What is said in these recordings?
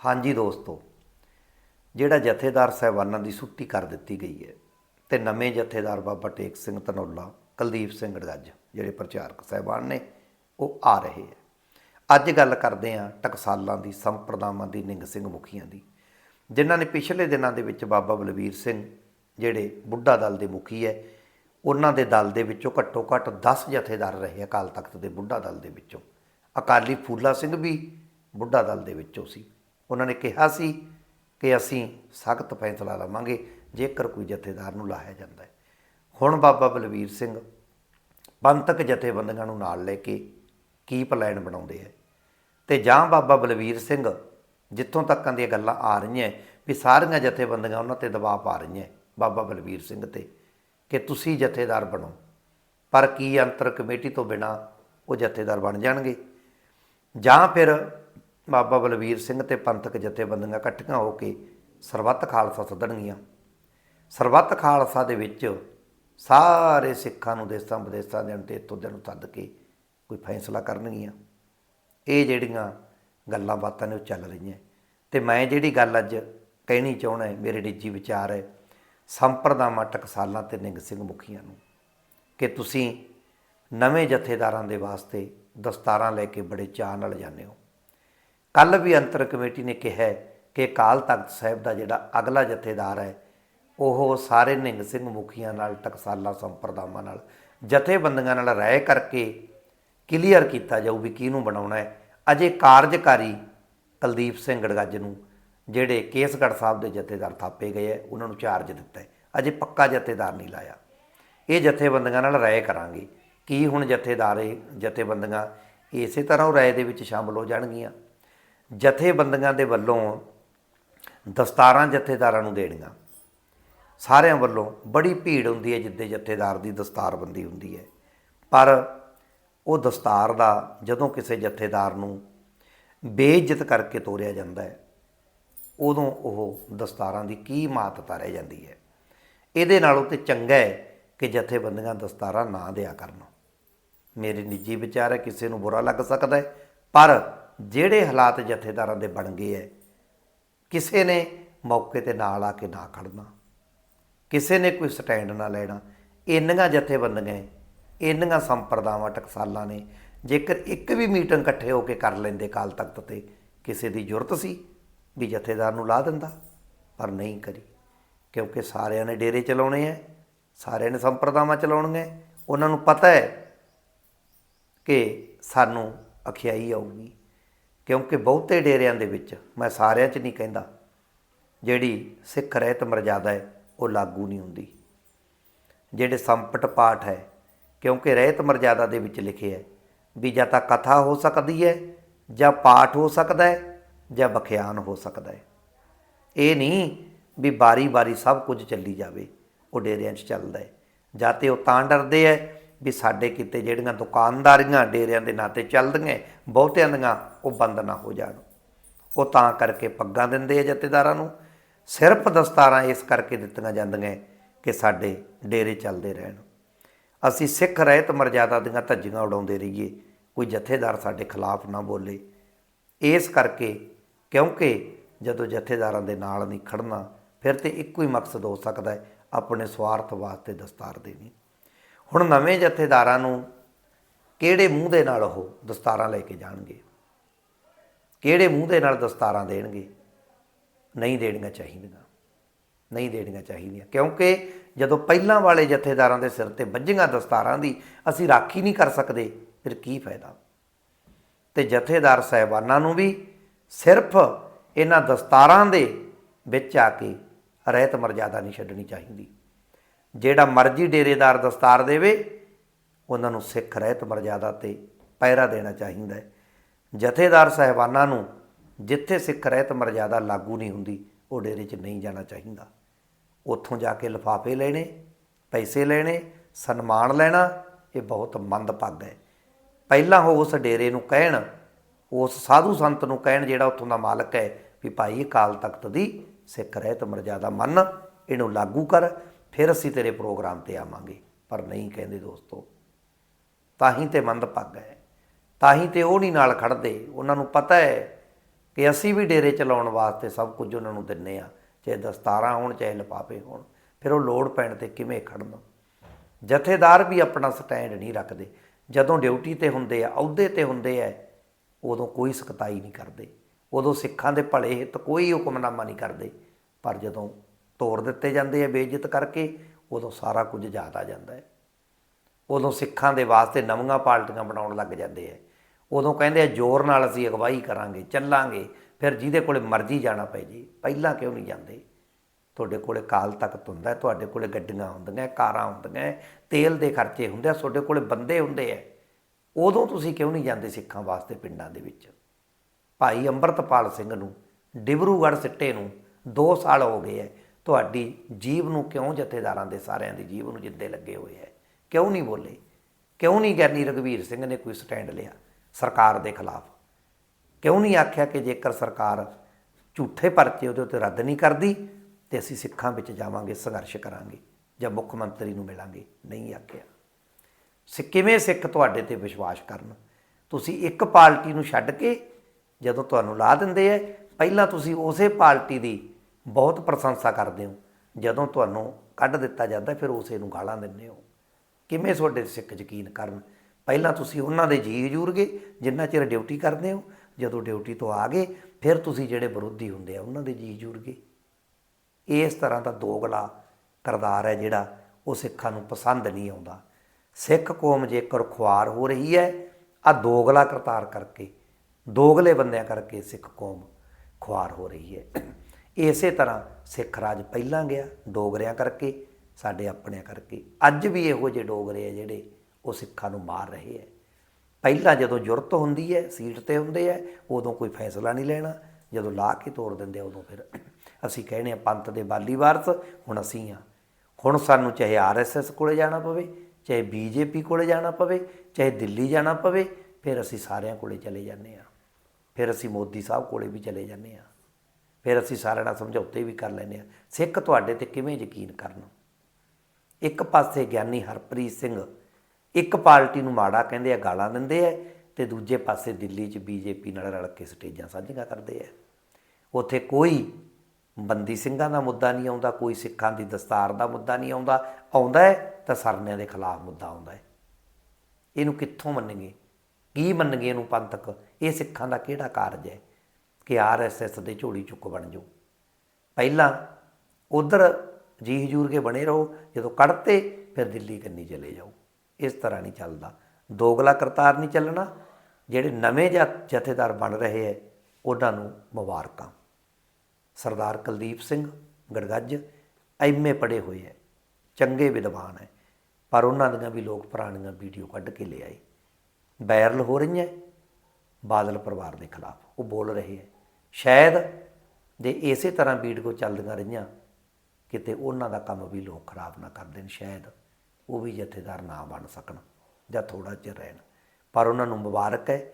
ਹਾਂਜੀ ਦੋਸਤੋ, ਜਿਹੜਾ ਜਥੇਦਾਰ ਸਾਹਿਬਾਨਾਂ ਦੀ ਸੁੱਤੀ ਕਰ ਦਿੱਤੀ ਗਈ ਹੈ ਤੇ ਨਵੇਂ ਜਥੇਦਾਰ ਬਾਬਾ ਟੇਕ ਸਿੰਘ ਧਨੌਲਾ, ਕੁਲਦੀਪ ਸਿੰਘ ਗੜਗੱਜ ਜਿਹੜੇ ਪ੍ਰਚਾਰਕ ਸਾਹਿਬਾਨ ਨੇ, ਉਹ ਆ ਰਹੇ ਹੈ। ਅੱਜ ਗੱਲ ਕਰਦੇ ਹਾਂ ਟਕਸਾਲਾਂ ਦੀ, ਸੰਪਰਦਾਵਾਂ ਦੀ, ਨਿੰਗ ਸਿੰਘ ਮੁਖੀਆਂ ਦੀ, ਜਿਨ੍ਹਾਂ ਨੇ ਪਿਛਲੇ ਦਿਨਾਂ ਦੇ ਵਿੱਚ ਬਾਬਾ ਬਲਵੀਰ ਸਿੰਘ ਜਿਹੜੇ ਬੁੱਢਾ ਦਲ ਦੇ ਮੁਖੀ ਹੈ, ਉਹਨਾਂ ਦੇ ਦਲ ਦੇ ਵਿੱਚੋਂ ਘੱਟੋ ਘੱਟ 10 ਜਥੇਦਾਰ ਰਹੇ ਅਕਾਲ ਤਖਤ ਦੇ ਬੁੱਢਾ ਦਲ ਦੇ ਵਿੱਚੋਂ। ਅਕਾਲੀ ਫੂਲਾ ਸਿੰਘ ਵੀ ਬੁੱਢਾ ਦਲ ਦੇ ਵਿੱਚੋਂ ਸੀ। ਉਹਨਾਂ ਨੇ ਕਿਹਾ ਸੀ ਕਿ ਅਸੀਂ ਸਖਤ ਫੈਸਲਾ ਲਵਾਂਗੇ, ਜੇਕਰ ਕੋਈ ਜਥੇਦਾਰ ਨੂੰ ਲਾਇਆ ਜਾਂਦਾ ਹੈ। ਹੁਣ ਬਾਬਾ ਬਲਵੀਰ ਸਿੰਘ ਪੰਥਕ ਜਥੇਬੰਦੀਆਂ ਨੂੰ ਨਾਲ ਲੈ ਕੇ ਕੀ ਪਲਾਨ ਬਣਾਉਂਦੇ ਹੈ? ਤੇ ਜਾਂ ਬਾਬਾ ਬਲਵੀਰ ਸਿੰਘ ਜਿੱਥੋਂ ਤੱਕਾਂ ਦੀਆਂ ਗੱਲਾਂ ਆ ਰਹੀਆਂ ਵੀ ਸਾਰੀਆਂ ਜਥੇਬੰਦੀਆਂ ਉਹਨਾਂ ਤੇ ਦਬਾਅ ਪਾ ਰਹੀਆਂ ਬਾਬਾ ਬਲਵੀਰ ਸਿੰਘ ਤੇ, ਕਿ ਤੁਸੀਂ ਜਥੇਦਾਰ ਬਣੋ। ਪਰ ਕੀ ਅੰਤਰ ਕਮੇਟੀ ਤੋਂ ਬਿਨਾ ਉਹ ਜਥੇਦਾਰ ਬਣ ਜਾਣਗੇ? ਜਾਂ ਫਿਰ ਬਾਬਾ ਬਲਵੀਰ ਸਿੰਘ ਤੇ ਪੰਥਕ ਜਥੇਬੰਦੀਆਂ ਇਕੱਠੀਆਂ ਹੋ ਕੇ ਸਰਬੱਤ ਖਾਲਸਾ ਸੱਦਣਗੀਆਂ। ਸਰਬੱਤ ਖਾਲਸਾ ਦੇ ਵਿੱਚ ਸਾਰੇ ਸਿੱਖਾਂ ਨੂੰ ਦੇਸਾਂ ਵਿਦੇਸਾਂ ਦੇ ਅੰਤੇ ਇੱਥੋਂ ਦੇ ਨੂੰ ਸੱਦ ਕੇ ਕੋਈ ਫੈਸਲਾ ਕਰਨਗੀਆਂ। ਇਹ ਜਿਹੜੀਆਂ ਗੱਲਾਂ ਬਾਤਾਂ ਨੇ ਉਹ ਚੱਲ ਰਹੀਆਂ। ਤੇ ਮੈਂ ਜਿਹੜੀ ਗੱਲ ਅੱਜ ਕਹਿਣੀ ਚਾਹੁੰਦਾ ਮੇਰੇ ਨਿੱਜੀ ਵਿਚਾਰ ਹੈ, ਸੰਪਰਦਾਵਾਂ ਟਕਸਾਲਾਂ ਤੇ ਨਿੰਗ ਸਿੰਘ ਮੁਖੀਆਂ ਨੂੰ ਕਿ ਤੁਸੀਂ ਨਵੇਂ ਜਥੇਦਾਰਾਂ ਦੇ ਵਾਸਤੇ ਦਸਤਾਰਾਂ ਲੈ ਕੇ ਬੜੇ ਚਾਅ ਨਾਲ ਜਾਂਦੇ ਹੋ। ਕੱਲ ਵੀ ਅੰਤਰ ਕਮੇਟੀ ਨੇ ਕਿਹਾ ਕਿ ਅਕਾਲ ਤਖਤ ਸਾਹਿਬ ਦਾ ਜਿਹੜਾ ਅਗਲਾ ਜਥੇਦਾਰ ਹੈ, ਉਹ ਸਾਰੇ ਨਿੰਗ ਸਿੰਘ ਮੁਖੀਆਂ ਨਾਲ, ਟਕਸਾਲਾ ਸੰਪਰਦਾਵਾਂ ਨਾਲ, ਜਥੇਬੰਦੀਆਂ ਨਾਲ ਰਾਏ ਕਰਕੇ ਕਲੀਅਰ ਕੀਤਾ ਜਾਊ ਵੀ ਕਿਹਨੂੰ ਬਣਾਉਣਾ ਹੈ। ਅਜੇ ਕਾਰਜਕਾਰੀ ਕੁਲਦੀਪ ਸਿੰਘ ਗੜਗੱਜ ਨੂੰ ਜਿਹੜੇ ਕੇਸਗੜ੍ਹ ਸਾਹਿਬ ਦੇ ਜਥੇਦਾਰ ਥਾਪੇ ਗਏ ਹੈ, ਉਹਨਾਂ ਨੂੰ ਚਾਰਜ ਦਿੱਤਾ ਹੈ। ਅਜੇ ਪੱਕਾ ਜਥੇਦਾਰ ਨਹੀਂ ਲਾਇਆ। ਇਹ ਜਥੇਬੰਦੀਆਂ ਨਾਲ ਰਾਏ ਕਰਾਂਗੇ ਕੀ ਹੁਣ ਜਥੇਦਾਰੇ, ਜਥੇਬੰਦੀਆਂ ਇਸੇ ਤਰ੍ਹਾਂ ਉਹ ਰਾਏ ਦੇ ਵਿੱਚ ਸ਼ਾਮਲ ਹੋ ਜਾਣਗੀਆਂ। ਜਥੇਬੰਦੀਆਂ ਦੇ ਵੱਲੋਂ ਦਸਤਾਰਾਂ ਜਥੇਦਾਰਾਂ ਨੂੰ ਦੇਣੀਆਂ। ਸਾਰਿਆਂ ਵੱਲੋਂ ਬੜੀ ਭੀੜ ਹੁੰਦੀ ਹੈ ਜਿੱਦੇ ਜਥੇਦਾਰ ਦੀ ਦਸਤਾਰਬੰਦੀ ਹੁੰਦੀ ਹੈ। ਪਰ ਉਹ ਦਸਤਾਰ ਦਾ ਜਦੋਂ ਕਿਸੇ ਜਥੇਦਾਰ ਨੂੰ ਬੇਇੱਜ਼ਤ ਕਰਕੇ ਤੋਰਿਆ ਜਾਂਦਾ ਹੈ, ਉਦੋਂ ਉਹ ਦਸਤਾਰਾਂ ਦੀ ਕੀ ਮਹੱਤਤਾ ਰਹਿ ਜਾਂਦੀ ਹੈ। ਇਹਦੇ ਨਾਲੋਂ ਤੇ ਚੰਗਾ ਹੈ ਕਿ ਜਥੇਬੰਦੀਆਂ ਦਸਤਾਰਾਂ ਨਾ ਦਿਆ ਕਰਨ। ਮੇਰੇ ਨਿੱਜੀ ਵਿਚਾਰ ਹੈ, ਕਿਸੇ ਨੂੰ ਬੁਰਾ ਲੱਗ ਸਕਦਾ ਹੈ, ਪਰ ਜਿਹੜੇ ਹਾਲਾਤ ਜਥੇਦਾਰਾਂ ਦੇ ਬਣ ਗਏ ਹੈ ਕਿਸੇ ਨੇ ਮੌਕੇ ਤੇ ਨਾਲ ਆ ਕੇ ਨਾ ਖੜਨਾ, ਕਿਸੇ ਨੇ ਕੋਈ ਸਟੈਂਡ ਨਾ ਲੈਣਾ, ਇੰਨੀਆਂ ਜਥੇਬੰਦੀਆਂ ਇੰਨੀਆਂ ਸੰਪਰਦਾਵਾਂ ਟਕਸਾਲਾਂ ਨੇ, ਜੇਕਰ ਇੱਕ ਵੀ ਮੀਟਿੰਗ ਇਕੱਠੇ ਹੋ ਕੇ ਕਰ ਲੈਂਦੇ ਕਾਲ ਤਖਤ ਤੇ, ਕਿਸੇ ਦੀ ਜ਼ਰੂਰਤ ਸੀ ਵੀ ਜਥੇਦਾਰ ਨੂੰ ਲਾ ਦਿੰਦਾ? ਪਰ ਨਹੀਂ ਕਰੀ, ਕਿਉਂਕਿ ਸਾਰਿਆਂ ਨੇ ਡੇਰੇ ਚਲਾਉਣੇ ਐ, ਸਾਰਿਆਂ ਨੇ ਸੰਪਰਦਾਵਾਂ ਚਲਾਉਣੀਆਂ ਉਹਨਾਂ ਨੂੰ ਪਤਾ ਹੈ ਕਿ ਸਾਨੂੰ ਅਖਿਆਈ ਆਊਗੀ। ਕਿਉਂਕਿ ਬਹੁਤੇ ਡੇਰਿਆਂ ਦੇ ਵਿੱਚ ਮੈਂ ਸਾਰਿਆਂ 'ਚ ਨਹੀਂ ਕਹਿੰਦਾ। ਜਿਹੜੀ ਸਿੱਖ ਰਹਿਤ ਮਰਜ਼ਾਦਾ ਹੈ, ਉਹ ਲਾਗੂ ਨਹੀਂ ਹੁੰਦੀ। ਜਿਹੜੇ ਸੰਪਟ ਪਾਠ ਹੈ, ਕਿਉਂਕਿ ਰਹਿਤ ਮਰਜ਼ਾਦਾ ਦੇ ਵਿੱਚ ਲਿਖਿਆ ਹੈ ਵੀ ਜਾਂ ਤਾਂ ਕਥਾ ਹੋ ਸਕਦੀ ਹੈ, ਜਾਂ ਪਾਠ ਹੋ ਸਕਦਾ ਹੈ, ਜਾਂ ਬਖਿਆਨ ਹੋ ਸਕਦਾ ਹੈ। ਇਹ ਨਹੀਂ ਵੀ ਬਾਰੀ-ਬਾਰੀ ਸਭ ਕੁਝ ਚੱਲੀ ਜਾਵੇ, ਉਹ ਡੇਰਿਆਂ 'ਚ ਚੱਲਦਾ ਹੈ। ਜਾਂ ਤੇ ਉਹ ਤਾਂ ਡਰਦੇ ਐ ਵੀ ਸਾਡੇ ਕਿਤੇ ਜਿਹੜੀਆਂ ਦੁਕਾਨਦਾਰੀਆਂ ਡੇਰਿਆਂ ਦੇ ਨਾਂ ਤੇ ਚੱਲਦੀਆਂ, ਬਹੁਤਿਆਂ ਦੀਆਂ ਉਹ ਬੰਦ ਨਾ ਹੋ ਜਾਣ। ਉਹ ਤਾਂ ਕਰਕੇ ਪੱਗਾਂ ਦਿੰਦੇ ਆ ਜਥੇਦਾਰਾਂ ਨੂੰ। ਸਿਰਫ ਦਸਤਾਰਾਂ ਇਸ ਕਰਕੇ ਦਿੱਤੀਆਂ ਜਾਂਦੀਆਂ ਕਿ ਸਾਡੇ ਡੇਰੇ ਚੱਲਦੇ ਰਹਿਣ। ਅਸੀਂ ਸਿੱਖ ਰਹਿਤ ਮਰਜ਼ਾਦਾ ਦੀਆਂ ਧੱਜੀਆਂ ਉਡਾਉਂਦੇ ਰਹੀਏ। ਕੋਈ ਜਥੇਦਾਰ ਸਾਡੇ ਖਿਲਾਫ ਨਾ ਬੋਲੇ। ਇਸ ਕਰਕੇ ਕਿਉਂਕਿ ਜਦੋਂ ਜਥੇਦਾਰਾਂ ਦੇ ਨਾਲ ਨਹੀਂ ਖੜਨਾ ਫਿਰ ਤੇ ਇੱਕੋ ਹੀ ਮਕਸਦ ਹੋ ਸਕਦਾ ਹੈ, ਆਪਣੇ ਸਵਾਰਥ ਵਾਸਤੇ ਦਸਤਾਰ ਦੇਣੀ। ਹੁਣ ਨਵੇਂ ਜਥੇਦਾਰਾਂ ਨੂੰ ਕਿਹੜੇ ਮੂੰਹ ਦੇ ਨਾਲ ਉਹ ਦਸਤਾਰਾਂ ਲੈ ਕੇ ਜਾਣਗੇ? ਕਿਹੜੇ ਮੂੰਹ ਦੇ ਨਾਲ ਦਸਤਾਰਾਂ ਦੇਣਗੇ? ਨਹੀਂ ਦੇਣੀਆਂ ਚਾਹੀਦੀਆਂ। ਨਹੀਂ ਦੇਣੀਆਂ ਚਾਹੀਦੀਆਂ। ਕਿਉਂਕਿ ਜਦੋਂ ਪਹਿਲਾਂ ਵਾਲੇ ਜਥੇਦਾਰਾਂ ਦੇ ਸਿਰ ਤੇ ਵੱਜੀਆਂ ਦਸਤਾਰਾਂ ਦੀ ਅਸੀਂ ਰਾਖੀ ਨਹੀਂ ਕਰ ਸਕਦੇ, ਫਿਰ ਕੀ ਫਾਇਦਾ? ਤੇ ਜਥੇਦਾਰ ਸਾਹਿਬਾਨਾਂ ਨੂੰ ਵੀ ਸਿਰਫ ਇਹਨਾਂ ਦਸਤਾਰਾਂ ਦੇ ਵਿੱਚ ਆ ਕੇ ਰਹਿਤ ਮਰਜ਼ਾਦਾ ਨਹੀਂ ਛੱਡਣੀ ਚਾਹੀਦੀ। ਜਿਹੜਾ ਮਰਜ਼ੀ ਡੇਰੇਦਾਰ ਦਸਤਾਰ ਦੇਵੇ, ਉਹਨਾਂ ਨੂੰ ਸਿੱਖ ਰਹਿਤ ਮਰਜ਼ਾਦਾ ਤੇ ਪਹਿਰਾ ਦੇਣਾ ਚਾਹੀਦਾ ਹੈ। ਜਥੇਦਾਰ ਸਾਹਿਬਾਨਾਂ ਨੂੰ ਜਿੱਥੇ ਸਿੱਖ ਰਹਿਤ ਮਰਜ਼ਾਦਾ ਲਾਗੂ ਨਹੀਂ ਹੁੰਦੀ, ਉਹ ਡੇਰੇ 'ਚ ਨਹੀਂ ਜਾਣਾ ਚਾਹੀਦਾ। ਉੱਥੋਂ ਜਾ ਕੇ ਲਿਫਾਫੇ ਲੈਣੇ, ਪੈਸੇ ਲੈਣੇ, ਸਨਮਾਨ ਲੈਣਾ, ਇਹ ਬਹੁਤ ਮੰਦਭਾਗਾ ਹੈ। ਪਹਿਲਾਂ ਉਹ ਉਸ ਡੇਰੇ ਨੂੰ ਕਹਿਣ, ਉਸ ਸਾਧੂ ਸੰਤ ਨੂੰ ਕਹਿਣ ਜਿਹੜਾ ਉੱਥੋਂ ਦਾ ਮਾਲਕ ਹੈ ਵੀ ਭਾਈ ਅਕਾਲ ਤਖਤ ਦੀ ਸਿੱਖ ਰਹਿਤ ਮਰਜ਼ਾਦਾ ਮੰਨ, ਇਹਨੂੰ ਲਾਗੂ ਕਰ ਫਿਰ ਅਸੀਂ ਤੇਰੇ ਪ੍ਰੋਗਰਾਮ ਤੇ ਆਵਾਂਗੇ। ਪਰ ਨਹੀਂ ਕਹਿੰਦੇ ਦੋਸਤੋ, ਤਾਂ ਹੀ ਤੇ ਮੰਦਭਾਗਾ ਹੈ। ਤਾਂ ਹੀ ਤੇ ਉਹ ਨਹੀਂ ਨਾਲ ਖੜਦੇ। ਉਹਨਾਂ ਨੂੰ ਪਤਾ ਹੈ ਕਿ ਅਸੀਂ ਵੀ ਡੇਰੇ ਚਲਾਉਣ ਵਾਸਤੇ ਸਭ ਕੁਝ ਉਹਨਾਂ ਨੂੰ ਦਿੰਨੇ ਆ, ਚਾਹੇ ਦਸਤਾਰਾਂ ਹੋਣ, ਚਾਹੇ ਲਿਫਾਫੇ ਹੋਣ। ਫਿਰ ਉਹ ਲੋੜ ਪੈਣ ਤੇ ਕਿਵੇਂ ਖੜਨ? ਜਥੇਦਾਰ ਵੀ ਆਪਣਾ ਸਟੈਂਡ ਨਹੀਂ ਰੱਖਦੇ। ਜਦੋਂ ਡਿਊਟੀ ਤੇ ਹੁੰਦੇ ਆ, ਅਹੁਦੇ ਤੇ ਹੁੰਦੇ ਆ, ਉਦੋਂ ਕੋਈ ਸਖਤਾਈ ਨਹੀਂ ਕਰਦੇ। ਉਦੋਂ ਸਿੱਖਾਂ ਦੇ ਭਲੇ ਹਿੱਤ ਕੋਈ ਹੁਕਮਨਾਮਾ ਨਹੀਂ ਕਰਦੇ। ਪਰ ਜਦੋਂ ਤੋੜ ਦਿੱਤੇ ਜਾਂਦੇ ਆ ਬੇਇੱਜ਼ਤ ਕਰਕੇ, ਉਦੋਂ ਸਾਰਾ ਕੁਝ ਯਾਦ ਆ ਜਾਂਦਾ ਹੈ। ਉਦੋਂ ਸਿੱਖਾਂ ਦੇ ਵਾਸਤੇ ਨਵੀਆਂ ਪਾਰਟੀਆਂ ਬਣਾਉਣ ਲੱਗ ਜਾਂਦੇ ਆ। ਉਦੋਂ ਕਹਿੰਦੇ ਆ, ਜ਼ੋਰ ਨਾਲ ਅਸੀਂ ਅਗਵਾਈ ਕਰਾਂਗੇ, ਚੱਲਾਂਗੇ, ਫਿਰ ਜਿਹਦੇ ਕੋਲੇ ਮਰਜ਼ੀ ਜਾਣਾ ਪਏ ਜੀ, ਪਹਿਲਾਂ ਕਿਉਂ ਨਹੀਂ ਜਾਂਦੇ? ਤੁਹਾਡੇ ਕੋਲੇ ਕਾਲ ਤੱਕ ਹੁੰਦਾ, ਤੁਹਾਡੇ ਕੋਲੇ ਗੱਡੀਆਂ ਹੁੰਦੀਆਂ, ਕਾਰਾਂ ਹੁੰਦੀਆਂ, ਤੇਲ ਦੇ ਖਰਚੇ ਹੁੰਦੇ ਆ, ਤੁਹਾਡੇ ਕੋਲੇ ਬੰਦੇ ਹੁੰਦੇ ਆ। ਉਦੋਂ ਤੁਸੀਂ ਕਿਉਂ ਨਹੀਂ ਜਾਂਦੇ ਸਿੱਖਾਂ ਵਾਸਤੇ ਪਿੰਡਾਂ ਦੇ ਵਿੱਚ? ਭਾਈ ਅੰਮ੍ਰਿਤਪਾਲ ਸਿੰਘ ਨੂੰ, ਡਿਬਰੂਗੜ੍ਹ ਸਿੱਟੇ ਨੂੰ 2 ਸਾਲ ਹੋ ਗਏ ਐ ਤੁਹਾਡੀ ਜੀਵ ਨੂੰ ਕਿਉਂ ਜਥੇਦਾਰਾਂ ਦੇ ਸਾਰਿਆਂ ਦੀ ਜੀਵ ਨੂੰ ਜਿੱਦੇ ਲੱਗੇ ਹੋਏ ਹੈ? ਕਿਉਂ ਨਹੀਂ ਬੋਲੇ? ਕਿਉਂ ਨਹੀਂ ਗਿਆਨੀ ਰਘਵੀਰ ਸਿੰਘ ਨੇ ਕੋਈ ਸਟੈਂਡ ਲਿਆ ਸਰਕਾਰ ਦੇ ਖਿਲਾਫ? ਕਿਉਂ ਨਹੀਂ ਆਖਿਆ ਕਿ ਜੇਕਰ ਸਰਕਾਰ ਝੂਠੇ ਪਰਚੇ ਉਹਦੇ ਉੱਤੇ ਰੱਦ ਨਹੀਂ ਕਰਦੀ, ਤੇ ਅਸੀਂ ਸਿੱਖਾਂ ਵਿੱਚ ਜਾਵਾਂਗੇ, ਸੰਘਰਸ਼ ਕਰਾਂਗੇ ਜਾਂ ਮੁੱਖ ਮੰਤਰੀ ਨੂੰ ਮਿਲਾਂਗੇ? ਨਹੀਂ ਆਖਿਆ। ਸਿ, ਕਿਵੇਂ ਸਿੱਖ ਤੁਹਾਡੇ ਤੇ ਵਿਸ਼ਵਾਸ ਕਰਨ? ਤੁਸੀਂ ਇੱਕ ਪਾਰਟੀ ਨੂੰ ਛੱਡ ਕੇ ਜਦੋਂ ਤੁਹਾਨੂੰ ਲਾ ਦਿੰਦੇ ਐ ਪਹਿਲਾਂ ਤੁਸੀਂ ਉਸੇ ਪਾਰਟੀ ਦੀ ਬਹੁਤ ਪ੍ਰਸ਼ੰਸਾ ਕਰਦੇ ਹੋ। ਜਦੋਂ ਤੁਹਾਨੂੰ ਕੱਢ ਦਿੱਤਾ ਜਾਂਦਾ, ਫਿਰ ਉਸੇ ਨੂੰ ਗਾਲਾਂ ਦਿੰਦੇ ਹੋ। ਕਿਵੇਂ ਤੁਹਾਡੇ ਸਿੱਖ ਯਕੀਨ ਕਰਨ? ਪਹਿਲਾਂ ਤੁਸੀਂ ਉਹਨਾਂ ਦੇ ਜੀ ਹਜੂਰਗੇ ਜਿੰਨਾ ਚਿਰ ਡਿਊਟੀ ਕਰਦੇ ਹੋ। ਜਦੋਂ ਡਿਊਟੀ ਤੋਂ ਆ ਗਏ, ਫਿਰ ਤੁਸੀਂ ਜਿਹੜੇ ਵਿਰੋਧੀ ਹੁੰਦੇ ਆ, ਉਹਨਾਂ ਦੇ ਜੀ ਹਜੂਰਗੇ ਇਸ ਤਰ੍ਹਾਂ ਦਾ ਦੋਗਲਾ ਕਰਦਾਰ ਹੈ ਜਿਹੜਾ ਉਹ ਸਿੱਖਾਂ ਨੂੰ ਪਸੰਦ ਨਹੀਂ ਆਉਂਦਾ। ਸਿੱਖ ਕੌਮ ਜੇਕਰ ਖੁਆਰ ਹੋ ਰਹੀ ਹੈ ਆ ਦੋਗਲਾ ਕਰਤਾਰ ਕਰਕੇ, ਦੋਗਲੇ ਬੰਦਿਆਂ ਕਰਕੇ ਸਿੱਖ ਕੌਮ ਖੁਆਰ ਹੋ ਰਹੀ ਹੈ। ਇਸੇ ਤਰ੍ਹਾਂ ਸਿੱਖ ਰਾਜ ਪਹਿਲਾਂ ਗਿਆ, ਡੋਗਰਿਆਂ ਕਰਕੇ, ਸਾਡੇ ਆਪਣਿਆਂ ਕਰਕੇ। ਅੱਜ ਵੀ ਇਹੋ ਜਿਹੇ ਡੋਗਰੇ ਆ ਜਿਹੜੇ ਉਹ ਸਿੱਖਾਂ ਨੂੰ ਮਾਰ ਰਹੇ ਹੈ ਪਹਿਲਾਂ ਜਦੋਂ ਜ਼ਰੂਰਤ ਹੁੰਦੀ ਹੈ, ਸੀਟ ਤੇ ਹੁੰਦੇ ਹੈ ਉਦੋਂ ਕੋਈ ਫੈਸਲਾ ਨਹੀਂ ਲੈਣਾ। ਜਦੋਂ ਲਾ ਕੇ ਤੋੜ ਦਿੰਦੇ ਉਦੋਂ ਫਿਰ ਅਸੀਂ ਕਹਿੰਦੇ ਆ, ਪੰਥ ਦੇ ਬਾਲੀ ਵਾਰਸ, ਹੁਣ ਅਸੀਂ ਆ। ਹੁਣ ਸਾਨੂੰ ਚਾਹੇ ਆਰਐਸਐਸ ਕੋਲੇ ਜਾਣਾ ਪਵੇ, ਚਾਹੇ ਬੀਜੇਪੀ ਕੋਲੇ ਜਾਣਾ ਪਵੇ, ਚਾਹੇ ਦਿੱਲੀ ਜਾਣਾ ਪਵੇ, ਫਿਰ ਅਸੀਂ ਸਾਰਿਆਂ ਕੋਲੇ ਚਲੇ ਜਾਂਦੇ ਆ। ਫਿਰ ਅਸੀਂ ਮੋਦੀ ਸਾਹਿਬ ਕੋਲੇ ਵੀ ਚਲੇ ਜਾਂਦੇ ਆ। ਫਿਰ ਅਸੀਂ ਸਾਰਿਆਂ ਨਾਲ ਸਮਝੌਤੇ ਵੀ ਕਰ ਲੈਂਦੇ ਆ ਸਿੱਖ ਤੁਹਾਡੇ ਤੇ ਕਿਵੇਂ ਯਕੀਨ ਕਰਨ? ਇੱਕ ਪਾਸੇ ਗਿਆਨੀ ਹਰਪ੍ਰੀਤ ਸਿੰਘ ਇੱਕ ਪਾਰਟੀ ਨੂੰ ਮਾੜਾ ਕਹਿੰਦੇ ਆ, ਗਾਲਾਂ ਦਿੰਦੇ ਆ ਤੇ ਦੂਜੇ ਪਾਸੇ ਦਿੱਲੀ 'ਚ ਬੀਜੇਪੀ ਨਾਲ ਰਲ ਕੇ ਸਟੇਜਾਂ ਸਾਂਝੀਆਂ ਕਰਦੇ ਆ। ਉੱਥੇ ਕੋਈ ਬੰਦੀ ਸਿੰਘਾਂ ਦਾ ਮੁੱਦਾ ਨਹੀਂ ਆਉਂਦਾ, ਕੋਈ ਸਿੱਖਾਂ ਦੀ ਦਸਤਾਰ ਦਾ ਮੁੱਦਾ ਨਹੀਂ ਆਉਂਦਾ। ਆਉਂਦਾ ਹੈ ਤਾਂ ਸਰਨਿਆਂ ਦੇ ਖਿਲਾਫ ਮੁੱਦਾ ਆਉਂਦਾ ਹੈ। ਇਹਨੂੰ ਕਿੱਥੋਂ ਮੰਨਗੇ ਕੀ ਮੰਨਗੇ ਇਹਨੂੰ ਪੰਥਕ? ਇਹ ਸਿੱਖਾਂ ਦਾ ਕਿਹੜਾ ਕਾਰਜ ਹੈ? ਕਿ ਆਰਐਸਐਸ ਦੇ ਝੋਲੀ ਚੁੱਕ ਬਣ ਜਾਓ। ਪਹਿਲਾਂ ਉਧਰ ਜੀ ਹਜੂਰ ਕੇ ਬਣੇ ਰਹੋ, ਜਦੋਂ ਕੱਢਤੇ ਫਿਰ ਦਿੱਲੀ ਕੰਨੀ ਚਲੇ ਜਾਓ। ਇਸ ਤਰ੍ਹਾਂ ਨਹੀਂ ਚੱਲਦਾ। ਦੋਗਲਾ ਕਰਤਾਰ ਨਹੀਂ ਚੱਲਣਾ। ਜਿਹੜੇ ਨਵੇਂ ਜਥ- ਜਥੇਦਾਰ ਬਣ ਰਹੇ ਹੈ ਉਹਨਾਂ ਨੂੰ ਮੁਬਾਰਕਾਂ। ਸਰਦਾਰ ਕੁਲਦੀਪ ਸਿੰਘ ਗੜਗੱਜ ਐਮਏ ਪੜੇ ਹੋਏ ਹੈ ਚੰਗੇ ਵਿਦਵਾਨ ਹੈ ਪਰ ਉਹਨਾਂ ਦੀਆਂ ਵੀ ਲੋਕ ਪੁਰਾਣੀਆਂ ਵੀਡੀਓ ਕੱਢ ਕੇ ਲੈ ਆਏ ਵਾਇਰਲ ਹੋ ਰਹੀਆਂ ਬਾਦਲ ਪਰਿਵਾਰ ਦੇ ਖਿਲਾਫ। ਉਹ ਬੋਲ ਰਹੇ ਹੈ ਸ਼ਾਇਦ ਜੇ ਇਸੇ ਤਰ੍ਹਾਂ ਵੀਡੀਓ ਚੱਲਦੀਆਂ ਰਹੀਆਂ, ਕਿਤੇ ਉਹਨਾਂ ਦਾ ਕੰਮ ਵੀ ਲੋਕ ਖਰਾਬ ਨਾ ਕਰ ਦੇਣ, ਸ਼ਾਇਦ ਉਹ ਵੀ ਜਥੇਦਾਰ ਨਾ ਬਣ ਸਕਣ ਜਾਂ ਥੋੜਾ ਚਿਰ ਰਹਿਣ। ਪਰ ਉਹਨਾਂ ਨੂੰ ਮੁਬਾਰਕ ਹੈ,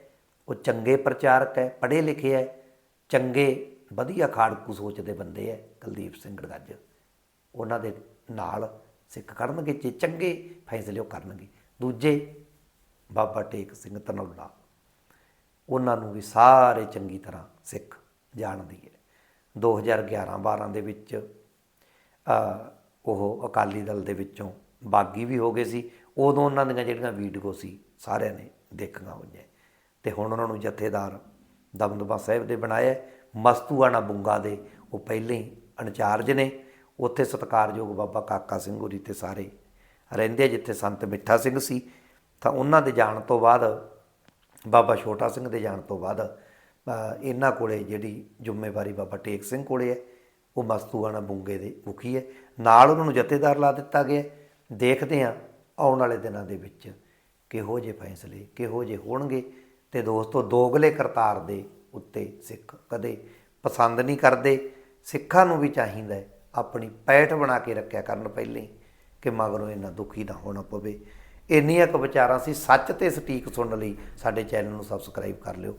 ਉਹ ਚੰਗੇ ਪ੍ਰਚਾਰਕ ਹੈ, ਪੜ੍ਹੇ ਲਿਖੇ ਹੈ, ਚੰਗੇ, ਵਧੀਆ ਖਾੜਕੂ ਸੋਚ ਦੇ ਬੰਦੇ ਹੈ, ਕੁਲਦੀਪ ਸਿੰਘ ਗੜਗੱਜ ਉਹਨਾਂ ਦੇ ਨਾਲ ਸਿੱਖ ਕਰਨਗੇ ਜੇ ਚੰਗੇ ਫੈਸਲੇ ਉਹ ਕਰਨਗੇ। ਦੂਜੇ, ਬਾਬਾ ਟੇਕ ਸਿੰਘ ਧਨੌਲਾ। ਉਹਨਾਂ ਨੂੰ ਵੀ ਸਾਰੇ ਚੰਗੀ ਤਰ੍ਹਾਂ ਸਿੱਖ ਜਾਣਦੀ ਹੈ। 2011-12 ਦੇ ਵਿੱਚ ਉਹ ਅਕਾਲੀ ਦਲ ਦੇ ਵਿੱਚੋਂ ਬਾਗੀ ਵੀ ਹੋ ਗਏ ਸੀ। ਉਦੋਂ ਉਹਨਾਂ ਦੀਆਂ ਜਿਹੜੀਆਂ ਵੀਡੀਓ ਸੀ, ਸਾਰਿਆਂ ਨੇ ਦੇਖੀਆਂ ਹੋਈਆਂ। ਤੇ ਹੁਣ ਉਹਨਾਂ ਨੂੰ ਜਥੇਦਾਰ ਦਮਦਮਾ ਸਾਹਿਬ ਦੇ ਬਣਾਇਆ ਮਸਤੂਆਣਾ ਬੁੰਗਾ ਦੇ, ਉਹ ਪਹਿਲੇ ਹੀ ਇੰਚਾਰਜ ਨੇ। ਉੱਥੇ ਸਤਿਕਾਰਯੋਗ ਬਾਬਾ ਕਾਕਾ ਸਿੰਘ ਹੋਰੀ ਤੇ ਸਾਰੇ ਰਹਿੰਦੇ ਜਿੱਥੇ ਸੰਤ ਮਿੱਠਾ ਸਿੰਘ ਸੀ। ਤਾਂ ਉਹਨਾਂ ਦੇ ਜਾਣ ਤੋਂ ਬਾਅਦ, ਬਾਬਾ ਛੋਟਾ ਸਿੰਘ ਦੇ ਜਾਣ ਤੋਂ ਬਾਅਦ ਇਹਨਾਂ ਕੋਲੇ ਜਿਹੜੀ ਜ਼ਿੰਮੇਵਾਰੀ ਬਾਬਾ ਟੇਕ ਸਿੰਘ ਕੋਲੇ ਹੈ, ਉਹ ਮਸਤੂਆਣਾ ਬੁੰਗੇ ਦੇ ਮੁਖੀ ਹੈ। ਨਾਲ ਉਹਨਾਂ ਨੂੰ ਜਥੇਦਾਰ ਲਾ ਦਿੱਤਾ ਗਿਆ ਦੇਖਦੇ ਹਾਂ ਆਉਣ ਵਾਲੇ ਦਿਨਾਂ ਦੇ ਵਿੱਚ ਕਿਹੋ ਜਿਹੇ ਫੈਸਲੇ, ਕਿਹੋ ਜਿਹੇ ਹੋਣਗੇ ਤੇ ਦੋਸਤੋ ਦੋਗਲੇ ਕਰਤਾਰ ਦੇ ਉੱਤੇ ਸਿੱਖ ਕਦੇ ਪਸੰਦ ਨਹੀਂ ਕਰਦੇ। ਸਿੱਖਾਂ ਨੂੰ ਵੀ ਚਾਹੀਦਾ ਆਪਣੀ ਪੈਠ ਬਣਾ ਕੇ ਰੱਖਿਆ ਕਰਨ ਪਹਿਲੇ ਕਿ ਮਗਰੋਂ ਇਹਨਾਂ ਦੁਖੀ ਨਾ ਹੋਣਾ ਪਵੇ। ਇੰਨੀਆਂ ਕੁ ਵਿਚਾਰਾਂ ਸੀ। ਸੱਚ ਤੇ ਸਟੀਕ ਸੁਣਨ ਲਈ ਸਾਡੇ ਚੈਨਲ ਨੂੰ ਸਬਸਕ੍ਰਾਈਬ ਕਰ ਲਿਓ।